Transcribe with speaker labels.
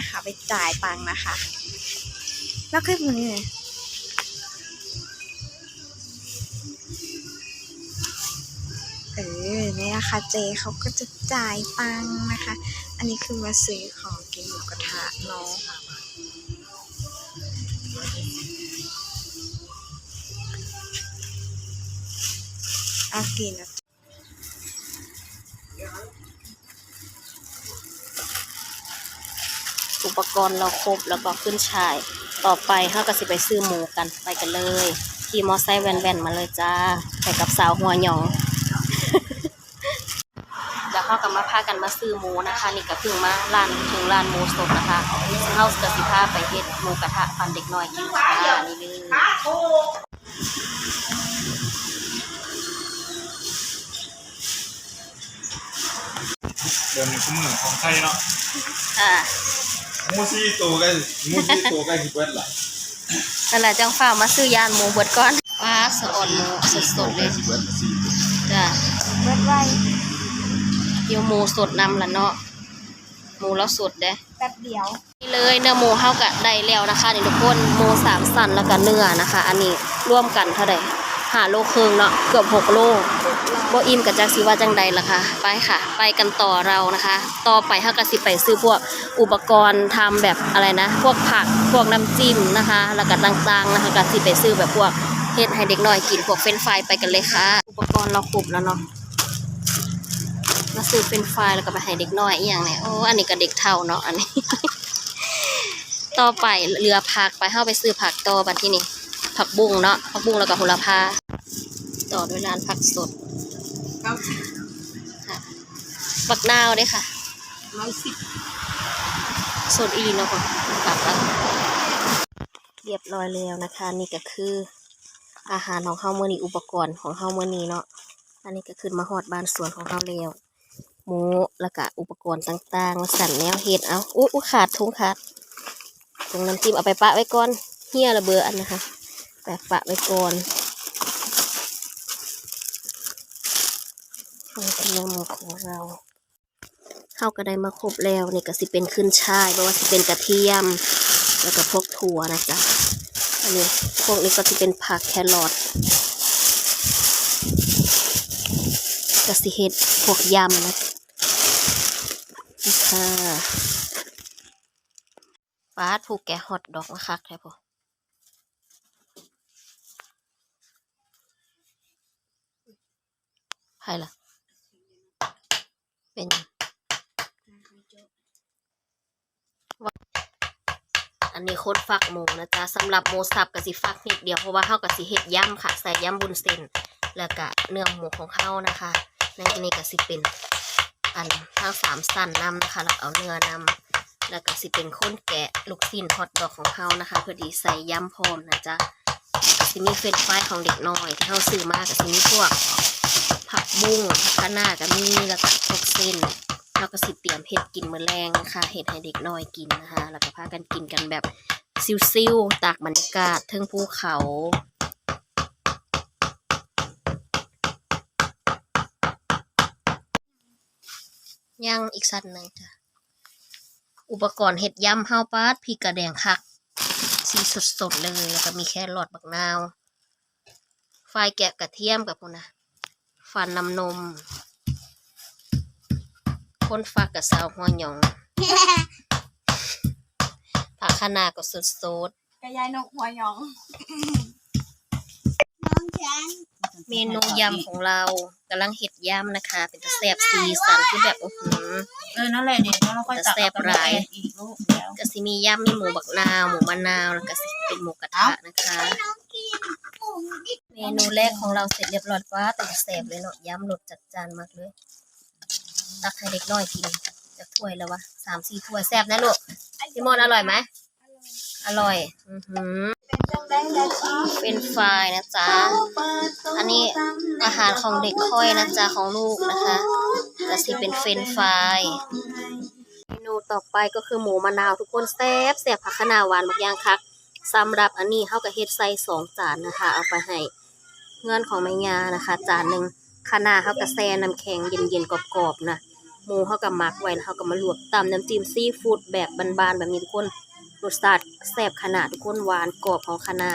Speaker 1: นะคะ ไปจ่ายตังค์นะคะ แล้วก็มือเออนี่ยนะคะเจเขาก็จะจ่ายตังค์นะคะ อันนี้คือมาซื้อของกินหมูกระทะเนาะเอากินนะ
Speaker 2: ปกรณ์เราครบแล้วก็ขึ้นชาย ต่อไปเขาก็สิไปซื้อหมูกันไปกันเลยขี่มอไซค์แว่นๆมาเลยจ้าไปกับสาวหัวหยองเดี๋ยวเขากลับมาพากันมาซื้อหมูนะคะ นี่ก็เพิ่งมาร้านถึงร้านหมูสดนะคะซึ่งเขาจะสิพาไปเฮ็ดหมูกระทะฟันเด็กน้อยกินค่ะนี่เลย
Speaker 3: เดือนหนึ่งชั่วโมงของไทยเนาะ
Speaker 2: อ่า
Speaker 3: มูซี่ตัวกันมูซี่ตัวกันกี่เปิดหลาย
Speaker 2: นั่นแหละจังฝ้าวมาซื้อยานหมูเบิดก่อนว้าสะอ่อนหมูสดๆเลย
Speaker 3: กี่เปิดละสี่ตัว
Speaker 2: จ้า
Speaker 1: เบิดไว้
Speaker 2: เดี๋ยวหมูสดนำละเนาะหมูแล้วสดเด้
Speaker 1: แป๊บเดียว
Speaker 2: นี่เลยเนื้อหมูเฮากะได้แล้วนะคะนี่ทุกคนหมูสามสันแล้วก็เนื้อนะคะ อันนี้ร่วมกันเท่าใด หาโลครึ่งเนาะเกือบหกโลบ่อิ่มกับจักสิว่าจังใดล่ะคะไปค่ะ ไปกันต่อเรานะคะ ต่อไปเฮาก็สิไปซื้อพวกอุปกรณ์ทำแบบอะไรนะ พวกผักพวกน้ำจิ้มนะคะ แล้วก็ต่างๆนะคะก็สิไปซื้อแบบพวกเฮ็ดให้เด็กน้อยกินพวกเฟรนช์ฟรายไปกันเลยค่ะ อุปกรณ์เราครบแล้วเนาะมาซื้อเฟรนช์ฟรายแล้วก็ไปให้เด็กน้อยอีหยังเนี่ยโอ้อันนี้ก็เด็กเท่าเนาะอันนี้ ต่อไปเรือผักไปเข้าไปซื้อผักต่อบัดที่นี่ ผักบุ้งเนาะผักบุ้งแล้วก็โหระพา ต่อด้วยร้านผักสด
Speaker 1: เก้าสิบ
Speaker 2: ค่ะบักนาวด้วยค่ะ
Speaker 1: ร้อยสิบ
Speaker 2: สดอีเนาะค่ะผักแล้วเรียบร้อยแล้วนะคะ นี่ก็คือ อาหารของเฮามื้อนี้อุปกรณ์ของเฮามื้อนี้เนาะอันนี้ก็คือมาฮอดบ้านสวนของเฮาแล้วหมูแล้วก็อุปกรณ์ต่างๆสั่นแนวเฮ็ดเอาอุ้ยอุ๊ยขาดถุงขาดถุงน้ำจิ้มเอาไปปะไว้ก่อนเฮียระเบืออันนะคะ แปะปะไว้ก่อนนี่เป็นเนื้อหมูของเราเฮาก็ได้มาครบแล้วนี่ก็สิเป็นขึ้นช่ายเพราะว่าสิเป็นกระเทียม แล้วก็พวกถั่วนะจ๊ะอันนี้พวกนี้ก็จะเป็นผักแครอทกระสิเห็ดพวกยำนะนี่ค่ะป้าดผูกแกะฮอตดอกมาคักแท้พอ ใครล่ะ เป็นอันนี้โคตรฟักหมูนะจ๊ะสำหรับหมูสับกับสิฟักนิดเดียวเพราะว่าเฮากับสิเฮ็ดย่ำค่ะ ใส่ย่ำบุญเส้นแล้วก็เนื้อหมูของเฮานะคะในอันนี้ก็สิเป็นอันทั้งสามสั้นนำนะคะแล้วเอาเนื้อนำแล้วก็สิเป็นข้นแกะลูกชิ้นฮอตดอกของเฮานะคะพอดีใส่ย่ำพร้อมนะจ๊ะสิมีเฟรนฟรายของเด็กน้อยที่เฮาซื้อมาก็สิมีพวก ผักบุ้งผักคะน้าก็มีแล้วก็พวกเส้นเราก็สิเตรียมเห็ดกินมื้อแรงนะคะเห็ดให้เด็กน้อยกินนะคะแล้วก็พากันกินกันแบบซิวๆตากบรรยากาศเทิงภูเขาย่างอีกสัตว์หนึ่งจ้ะ อุปกรณ์เห็ดยำเฮาปาดพริกกระแดงคัก สีสดๆเลย แล้วก็มีแค่หลอดบักนาว ไฟแกะกระเทียมกับพวกนะ ฟันน้ำนม คนฟักกับสาวหัวหยองผักคะน้าก็สด
Speaker 1: กระยายนกหัวหยอง น้องฉัน
Speaker 2: ๆเมนูยำของเรากำลังเห็ดยำนะคะ เป็นตะแซบสีสันที่แบบโอ้โห
Speaker 4: เออนั่นแหละเดี๋ยวเราค่อยตัก
Speaker 2: แต่แซ่บหลาย
Speaker 4: อีกลูกเดียว
Speaker 2: ก็สิมียำมีหมูบักนาว หมูมะนาวแล้วก็สิเป็นหมูกระทะนะคะเมนูแรกของเราเสร็จเรียบร้อยว่าแต่แซ่บเลยเนาะยำรสจัดจานมากเลย ตักให้เด็กน้อยกินจะถ้วยแล้ววะสามสี่ถ้วยแซ่บนะลูกพี่มอนอร่อยไหมอร่อย อือหือ
Speaker 1: เป็นไฟ
Speaker 2: นะจ๊ะ อันนี้อาหารของเด็กค่อยนะจ๊ะของลูกนะคะก็สิเป็นเฟรนช์ฟรายเมนูต่อไปก็คือหมูมะนาวทุกคนแซ่บแซ่บผักคะน้าหวานบางอย่างคักสำหรับอันนี้เฮากับเฮ็ดใส่สองจานนะคะ เอาไปให้ เงื่อนของไม่ยานะคะ จานหนึ่งคะน้าเขากับแซน้ำแข็งเย็นๆกรอบๆนะหมูเขากับมักไว้แล้วเขาก็มาลวกตำน้ำจิ้มซีฟู้ดแบบบานๆแบบนี้ทุกคนรสชาติแซ่บขนาดทุกคนหวานกรอบของขนา